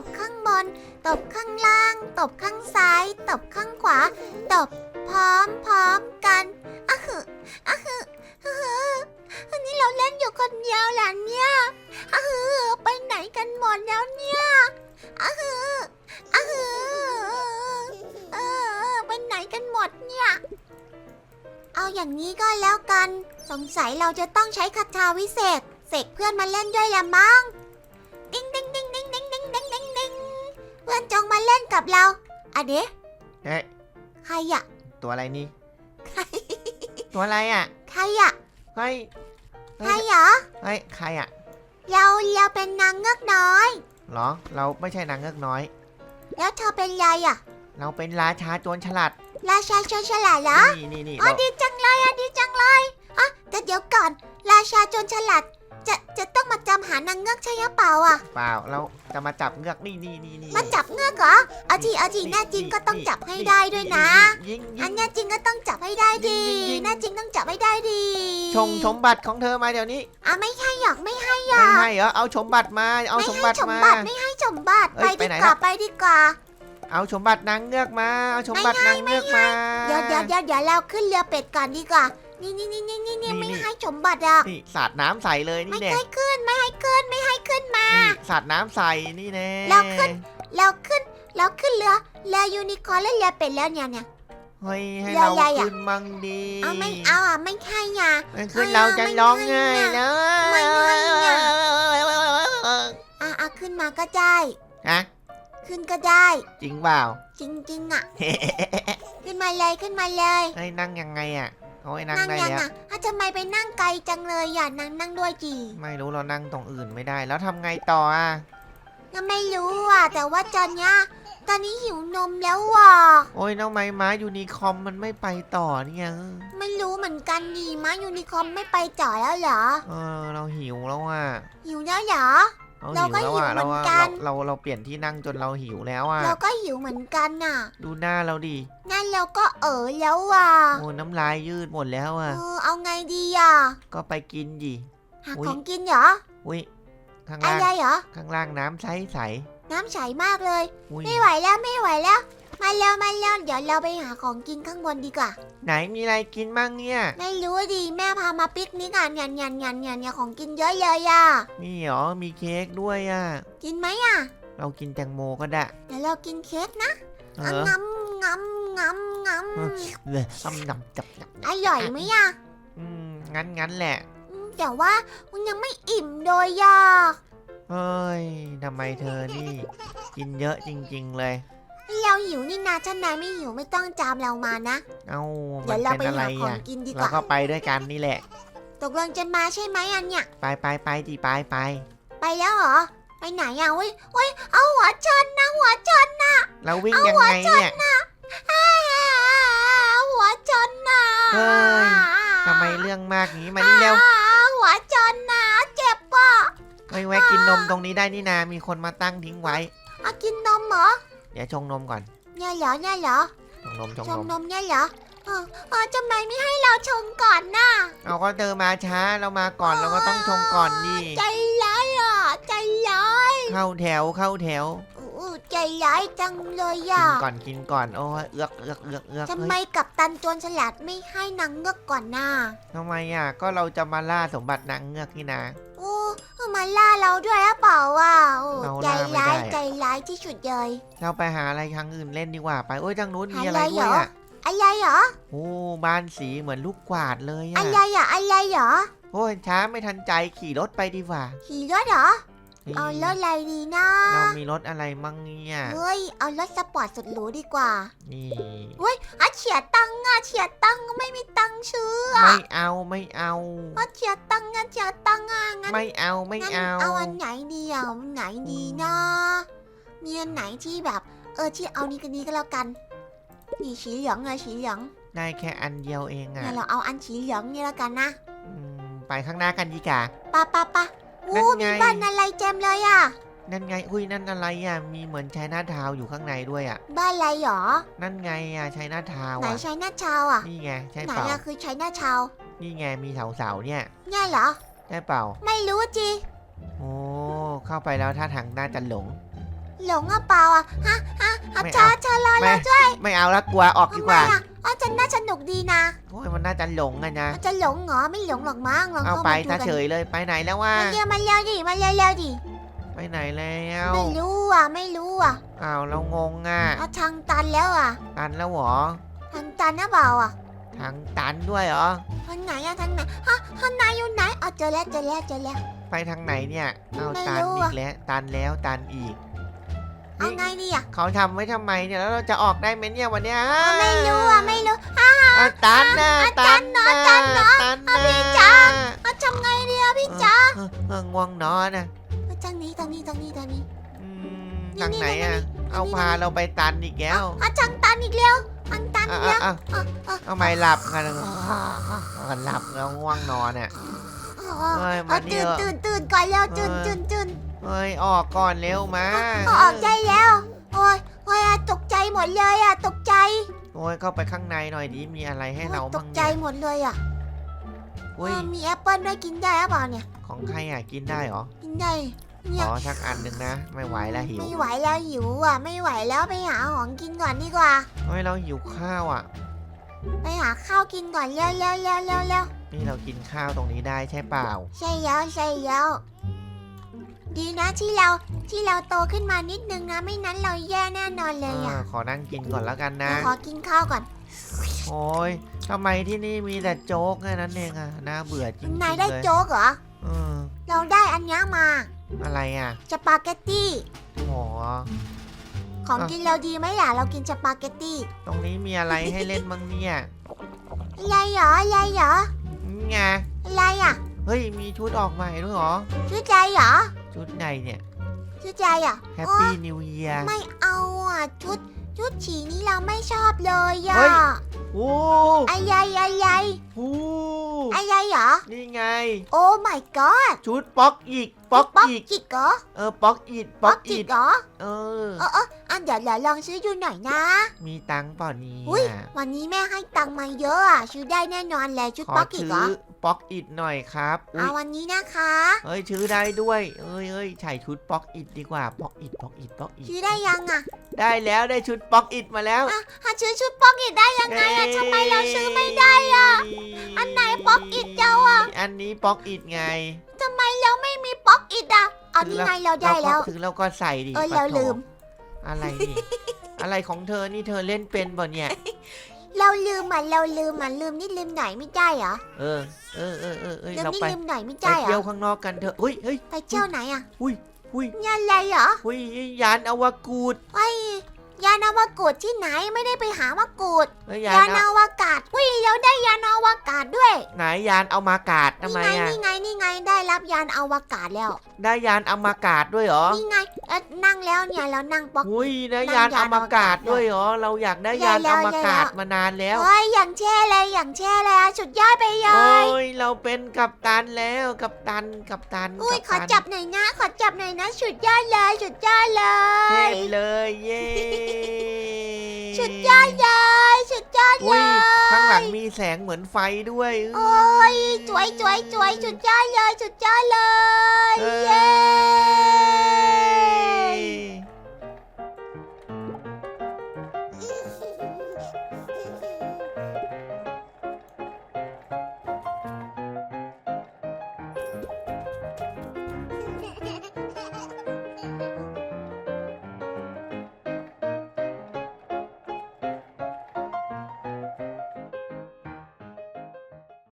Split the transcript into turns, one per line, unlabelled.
บข้างบน ตบข้างล่าง ตบข้างซ้าย ตบข้างขวา ตบพร้อมพร้อมกันอะฮึอะฮึอะฮึอันนี้เราเล่นอยู่คนเดียวเหรอเนี่ยอะฮึไปไหนกันหมดแล้วเนี่ยอะฮึอะฮึเออไปไหนกันหมดเนี่ย เอาอย่างนี้ก็แล้วกัน สงสัยเราจะต้องใช้คาถาวิเศษ เสกเพื่อนมาเล่นด้วยละมั้ง จงมาเล่นกับเราอะเดะ
เฮ้ย
ใครอะ
ตัวอะไรนี่
ใคร
ตัวอะไรอะ
ใครอะ
เฮ้ย
ใครเหรอ
เฮ้ยใครอะ
เราเราเป็นนางเงือกน้อย
เหรอ เราไม่ใช่นางเงือกน้อย
แล้วเธอเป็นอะไรอะ
เราเป็นราชาโจรฉลาด
ราชาโจรฉลาดเหรอ
นี่นี่นี่
อ๋อ
เรา
ดีจังเลยอะดีจังเลยอะแต่เดี๋ยวก่อน ราชาโจรฉลาด จะจะต้องมาจำหานางเงือกใช่หรือเปล่าอะ
เปล่าเราจะมาจับเงือกนี่นี่นี่นี่
มาจับเงือกเหรอเอาทีเอาทีแน่จริงก็ต้องจับให้ได้ด้วยนะ
ยิงยิ
อัน
ง
แน่จริงก็ต้องจับให้ได้ดี
ยิงๆ
แน่จริงต้องจับให้ได้ดี
ชงสมบัติของเธอมาเดี๋ยวนี้
อะไม่ให้หรอกไม่ให้หร
ไม่
อก
ให้เหรอเอาสมบัติมา เอา
ไม่
สม
ให้
บัติ
สม
มา
บัติไม่ให้สมบัติ
เอ้
ไป
ย
ดี
ไปไหน
กว่า
ล่ะ
ไปดีกว่า
เอาสมบัตินางเงือกมา เอาสมบัตินางเงือกมา
เดี๋ยวเดี๋ยวเดี๋ยวเดี๋ยวเราขึ้นเรือเป็ดก่อนดีกว่า นี่นี่นี่นี่นี่นี่
นี่
ไม่
นี่
ให้สมบัติอะ
นี่สาดน้ำใส่เลย
ไม่
นี่แน่
ให้ขึ้นไม่ให้ขึ้นไม่ให้ขึ้นมา
นี่สาดน้ำใส่นี่แน่
เราขึ้น เราขึ้นเราขึ้นเรือเรือยูนิคอร์นและเรือเป็ดแล้วเนี่ยเนี่ย
เฮ้ยให้
เรือ
เรา
ใหญ่อะ
ขึ้นมั่งดี
เอาไม่เอาอะไม่ให้อะ
ไม่ขึ้น
เอา
เราจะ
ไม่
ร้อง
ให้
ไห้
อะ
นะ
ไม่ให้อะ อะอะขึ้นมาก็ได้
ฮะ
ขึ้นก็ได้
จริงเปล่า
จริงๆอะ ขึ้นมาเลยขึ้นมาเลย
ให้นั่งยังไงอะ โอ้ยนั่ง
นั่ง
ได้
ยัง
แล้ว
อะอะทำไมไปนั่งไกลจังเลยอะนั่งนั่งด้วยจี
ไม่รู้เรานั่งตรงอื่นไม่ได้ แล้วทำไงต่ออะ
ก็ไม่รู้อะ แต่ว่าตอนเนี้ยตอนนี้หิวนมแล้วว่ะ
โอ้ยน้องไม้ม้ายูนิคอมมันไม่ไปต่อเนี่ย
ไม่รู้เหมือนกันดีมายูนิคอร์นไม่ไปจ่อแล้วเหรอ
เออเราหิวแล้วอะ
หิวแล้วเหรอ
เรา
เรา
หิว
ก็
แล้วอะ
หิวเหมื
เรา
อน
ว่า
กัน
เราเราเราเปลี่ยนที่นั่งจนเราหิวแล้วอะ
เราก็หิวเหมือนกันน่ะ
ดูหน้าเราดิ
นั่นเราก็เออแล้วว่ะ
โอ้น้ำลายยืดหมดแล้ว
เอ
อะ
อเอาไงดีอะ
ก็ไปกินดิ
หา
อุ๊ย
ของกินเหรอ
อุ้ยข้าง
อะ
ล่าง
ไรเหรอ
ข้างล่างน้ำใสใส
น้ำใสมากเลย
อุ้ย
ไม่ไหวแล้วไม่ไหวแล้ว มาเร็วมาเร็วเดี๋ยวเราไปหาของกินข้างบนดีกว่า
ไหนมีอะไรกินบ้างเนี่ย
ไม่รู้ดิแม่พามาปิกนิกอะเนี่ยเนี่ยเนี่ยเนี่ยเนี่ยของกินเยอะเลยอะ
นี่เหรอมีเค้กด้วยอะ
กินไหมอะ
เรากินแตงโมก็ได้
เดี๋ยวเรากินเค้กนะ
เอ
อะ
อ
งำงำงำง
เลยทำนำจับจับำ
อร่อยไหมอะ
อืมงั้นงั้นแหละ
อืมแต่ว่ามันยังไม่อิ่มโดยอะ
เฮ้ยทำไมเธอนี่ กินเยอะจริง ๆ เลย
เราหิวนี่นาถ้านายไม่หิวไม่ต้องจามเรามานะ
เอ้า
เดี๋
มั
ย
น
วเรา
เป็น
ไป
อะไร
หาของ
อะ
กินดีก
เรา
ว่า
ก็ไปด้วยกันนี่แหละ
ตกลงจะมาใช่ไหมอันเนี่ย
ไปไปไปดิไปไป
ไปแล้วเหรอ ไปไหนอะเว้ยเว้ยเอาหัวชนนะหัวชน
เราวิ่งยังไงเนี่ย
อ้าวหัวชนนะ
เฮ้ย ทำไมเรื่องมากอย่างนี้มานี่เร็ว
อ้าวหัวชนนะเจ็บป่ะ
เฮ้ยแวะกินนมตรงนี้ได้นี่นา มีคนมาตั้งทิ้งไว้
เอากินนมเหรอ
เดี๋ยวชงนมก่อน
เนี่ยเหรอเนี่ยเหรอ
ชงนมชง
ช
น
ง
ม
นมเนี่ยเหรอเออเออทำไมไม่ให้เราชงก่อนน่ะ
เอาก็เธอมาช้าเรามาก่อนเราก็ต้องชงก่อนดิ
ใจร้ายอะใจร้าย
เข้าแถวเข้าแถว
อู้ใจร้ายจังเลย
กิ
อะ
นก่อนกินก่อนโอ้ยเอือกเอือกเอือกเอือก
ทำ
เฮ้ย
ไมกับตันโจรฉลาดไม่ให้นางเงือกก่อนน่ะ
ทำไมอะก็เราจะมาล่าสมบัตินางเงือกนี่นะ
โอ้มาล่าเราด้วยหรือเปล่าอะโอ้
เรา
ใจ
ล่าไม่
ร้าย
ได้
ใจร้ายที่สุดเลย
เราไปหาอะไรทางอื่นเล่นดีกว่า ไปโอ้ยทางนู้นมี
หา
อะไร
อะไร
ด้วย
เหรอ
อะ
อะไรเหรอ
โอ้บ้านสีเหมือนลูกกวาดเลย
อะ
อะ
ไรอะอะไรเหรอ
โอ้ยช้าไม่ทันใจขี่รถไปดีกว่า
ขี่รถเหรอ
นี่
เอารถอะไรดีนะ
เรา มีรถอะไรมั่งเนี่ย
เฮ้ย เอารถสปอร์ตสุดหรูดีกว่า
นี่
อะเฉียดตังค์อะเฉียดตังค์ไม่มีตังค์ซื้ออะ
ไม่เอาไม่เอา
อะเฉียดตังค์อะเฉียดตังค์อะงั้น
ไม่เอาไม่
งั้น
เอา
เอาอันไหนดีอะอันไหนดีนะมีอันไหนที่แบบ เออที่เอานี้กันนี้ก็แล้วกัน นี่สีเหลืองเลยสีเหลือง
ได้แค่อันเดียวเองอะ
เนี่ยเราเอาอันสีเหลืองนี่แล้วกันนะ
อืมไปข้างหน้ากันดีกว่า
ปะปะปะ
นั่
อู้
นไง
มีบ้านอะไรเต็มเลยอะ
นั่นไง อุ้ยนั่นอะไรอะ มีเหมือนชายนาทาวน์อยู่ข้างในด้วยอะ
บ้านอะไรหรอ
นั่นไงอะชายนาทาวน์
ไหน
อะ
ใช้หน้าชาวอะ
นี่ไงใช่
ไหน
เปล่า
อะคือใช้หน้าชาว
นี่ไงมีเสาเสาๆเนี่ย
เนี่ยเหรอ
ใช่เปล่า
ไม่รู้จี
โอ้เข้าไปแล้วท่าทางน่าจะหลง
หลงอะเปล่าอะฮะฮะฮะ
ไม่
ชา
เอา
ชาลอย
ไม่
เราช่วย
ไม่เอาละกลัวออกดี
ทำ
ก
ไม
ว่า
อะอ๋อจะน่าสนุกดีนะ
โอ้ยมันน่าจะหลงอะนะ
มันจะหลงเหรอไม่หลงหรอกมั้งลอง
เอา
เข้า
ไป
มาดู
ถ้า
กัน
เฉยเลยไปไหนแล้ววะ
มาเร็วมาเร็วดิมาเร็วเร็วดิ
ไปไหนแล้ว
ไม่รู้อะไม่รู้อะ
อ้าวเรางงอะ
เอาทางตันแล้วอะ
ตันแล้วเหรอ
ทางตันนะเปล่าอะ
ทางตันด้วยเหรอ
ทางไหนอะทางไหนฮะทางไหนอยู่ไหนอ๋อเจอแล้วเจอแล้วเจอแล้ว
ไปทางไหนเนี่ยเอา
ไม่
ตัน
รู้
อี
อะ
กแล้วตันแล้วตันอีก
เอา
นี่
ไงดีอะ
เขาทำไว้ทำไมเนี่ยแล้วเราจะออกได้ไหมเนี่ยวันเนี้ย
อ๋อไม่รู้อะไม่รู้อะ
อะตันนะ
อะ
ตัน
ตั
นะ
นเนอะตันเนอะ
ตัน
อะ
นะ
พี่จ๋าเอาทำไงดีอะพี่จ๋า
เออเออง่วงนอนนะ
เอา ทางนี้ทางนี้ทางนี้ทางนี้
อืม
นี่
ทางไหนอะ
นี่
เอาพาเราไปตันอีกแล้ว
อะทางตันอีกแล้วทางตัน
อี
ก
อะ
แล้ว
อะ
อะอะ
เอาไม่หลับกันกันหลับแล้วง่วงนอนอะ
อะ
เฮ้ย
อะ
มาเดี๋
ตื่นตื่นตื่นก่อนแล้วตื่น
เออ
ตื่นตื่น
เฮ้ยออกก่อนเร็วมา
อออกได้แล้วโอ้ยโอ้ยอะตกใจหมดเลยอะตกใจ
โอ้ยเข้าไปข้างในหน่อยดิมีอะไรให้เรา
โอ้ยต
บ้ากง
ใจ
เนี่ย
หมดเลยอะ
อุ้ย
เออมีแอปเปิ้ลด้วยกินได้หรือเปล่าเนี่ย
ของใครอะกินได้เหรอ
กินได้ เนี่ย
ขอสักอันหนึ่งนะ ไม่ไหวแล้วหิว
ไม่ไหวแล้วหิวอะ ไม่ไหวแล้วไปหาของกินก่อนดีกว่า
เฮ้ยเราหิวข้าวอะ
ไปหาข้าวกินก่อนเร็วเร็วเร็วเร็วเร็ว
นี่เรากินข้าวตรงนี้ได้ใช่เปล่า
ใช่แล้วใช่แล้วดีนะที่เราที่เราโตขึ้นมานิดนึงนะไม่นั้นเราแย่แน่นอนเลยอะ
เออขอนั่งกินก่อนแล้วกันนะ
เดี๋ยวขอกินข้าวก่อน
โอ้ยทำไมที่นี่มีแต่โจ๊กแค่นั้นเองอะน่าเบื่อจริงๆ
นายได้
เลย
โจ๊กเหรอ
เออ
เราได้อันเนี้ยมา
อะไรอะ
สปาเกตตี้
โห
ของ
อะ
กินเราดีไหมล่ะ เรากินสปาเกตตี้
ตรงนี้มีอะไรให้เล่นบ้างเนี่ย
อะไรเหรออะไรเหรอ
นี่ไง
อะไรอะ
เฮ้ย มีชุดออกใหม่ด้วยเหรอ
ชุดใจเหรอ
ชุดไหนเนี่ย
ชุดใจอะ
แฮปปี้นิวเยียร์
ไม่เอาอะ ชุด ชุดฉีนี้เราไม่ชอบเลยอะ
เฮ้ยโอ้
อะไรอะไร
โห
อะไรเหรอ
นี่ไง
โอ้ my god
ชุดป๊อกอีก ป๊อก
ป๊อก
อีก
จิกเหรอ
เออป๊อกอีก
ป๊
ป๊
อ
อกก
จิ
อี
ก
ก
เหรอ
เออ
เออเอออันเดี๋ยวเราลองซื้อดูหน่อยนะ
มีตังค์เปล่านี้
อุ้ยวันนี้แม่ให้ตังค์มาเยอะอะซื้อได้แน่นอนเลยชุด
ขอ
ป๊อกจิก
ซื้
เหร
อ
อ
ป๊อกอิดหน่อยครับอุ้
เอา
ย
วันนี้นะคะ
เฮ้ยซื้อได้ด้วยเอ้ยเอ้ยใส่ชุดป๊อกอิดดีกว่าป๊อกอิดป๊อกอิดป๊อกอิด
ซื้อได้ยังอะ
ได้แล้วได้ชุดป๊อกอิดมาแล้ว
อะหาซื้อชุดป๊อกอิดได้ยังไงอะทำไมเราซื้อไม่ได้ อะอันไหนป๊อกอิดเจ้าอะ
อันนี้ป๊อกอิดไง
ทำไมเราไม่มีป๊อกอิดอะ เอานี่ไงเราได้แล้ว
ก็ซื้อแล้วก็ใส่ดิ
เออ
ปะ
เรา
โถ
ลืม
อะไรนี่อะไรของเธอนี่เธอเล่นเป็นบ่เนี่ย
เราลืมมันเราลืมมันลืมนี่ลืมไหนไม่ได้เหรอ
เออ เออเออเออเออ
ลืม
เรา
นี่
ไป
ลืมไหนไม่
ไป
ได้เหร
เที่ยว
อ
ข้างนอกกันเถอะเฮ้ยเฮ้ย
ไปเที่ยวไหนอะ
อุ้ยอุ้ย
งานอะไรเหรอ
อุ้ยยานอวกูด
ไอ้ ยานอวกาศที่ไหนไม่ได้ไปหามากรูด
เฮ้ยยายา
น
น
อวกาศอุ้ยเราได้ยานอวกาศด้วย
ไหนยานเอามากาศทำ
นี่
ไม
ไง
อะ
นี่ไงนี่ไงได้รับยานอวกาศแล้ว
ได้ยานเอามากาศด้วยเหรอ
นี่ไง เอ๊ะนั่งแล้วเนี่ยเรานั่งป๊อก
อุ้ยได้
นั่ง
ยาน
ยาน
อมากาศ
อวกาศ
ด้วยเหรอเราอยากได้
ใหญ่
ยาน
แล้
อ
ว
มากาศ
ใหญ่แล้ว
มานานแล้ว
เฮ้ยอย่างแช่เลยอย่างแช่เลยอะสุดยอดไปเล
โอ้
ย
ยเราเป็นกัปตันแล้วกัปตันกัปตัน
อุ้ยข
กั
อ
ปตัน
จับหน่อยนะขอจับหน่อยนะสุดยอดเลยสุดยอดเล
เท
ย
พเลยเย้
สุดยอดเลยสุดยอดเล
อุ้ย
ย
ข้างหลังมีแสงเหมือนไฟด้วย
โอ้ยสวยสวยสวยสุดยอดเลยสุดยอดเลย
เออ
เย้